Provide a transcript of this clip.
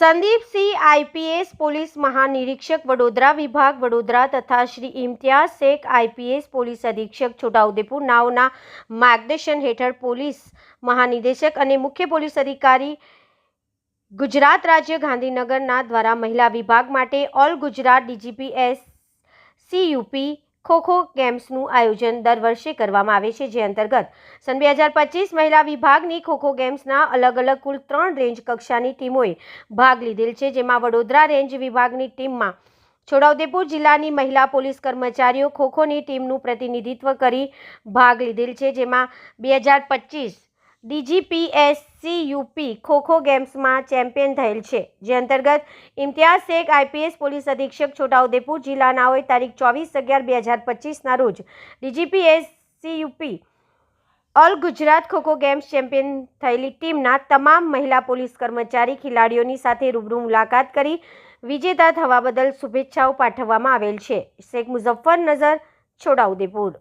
Sandipsinh IPS police મહાનિરીક્ષક વડોદરા વિભાગ, વડોદરા તથા શ્રી ઇમ્તિયાઝ શેખ આઈપીએસ પોલીસ અધિક્ષક છોટાઉદેપુર નાઓના માર્ગદર્શન હેઠળ પોલીસ મહાનિદેશક અને મુખ્ય પોલીસ અધિકારી ગુજરાત રાજ્ય ગાંધીનગરના દ્વારા મહિલા વિભાગ માટે all Gujarat DGPS CUP khokho ગેમ્સનું આયોજન દર વર્ષે કરવામાં આવે છે, જે અંતર્ગત સન બે હજાર પચીસ મહિલા વિભાગની ખોખો ગેમ્સના અલગ અલગ કુલ ત્રણ રેન્જ કક્ષાની ટીમોએ ભાગ લીધેલ છે, જેમાં વડોદરા રેન્જ વિભાગની ટીમમાં છોટાઉદેપુર જિલ્લાની મહિલા પોલીસ કર્મચારીઓ ખોખોની ટીમનું પ્રતિનિધિત્વ કરી ભાગ લીધેલ છે, જેમાં બે હજાર પચીસ ડીજીપીએસસી યુપી ખોખો ગેમ્સમાં ચેમ્પિયન થયેલ છે. જે અંતર્ગત ઇમ્તિયાઝ શેખ, આઈપીએસ પોલીસ અધિક્ષક છોટાઉદેપુર જિલ્લાનાઓએ તારીખ ચોવીસ અગિયાર બે હજાર પચીસના રોજ DGPSC UP all Gujarat khokho games champion થયેલી ટીમના તમામ મહિલા પોલીસ કર્મચારી, ખેલાડીઓની સાથે રૂબરૂ મુલાકાત કરી વિજેતા થવા બદલ શુભેચ્છાઓ પાઠવવામાં આવેલ છે. શેખ મુઝફ્ફર નઝર, છોટાઉદેપુર.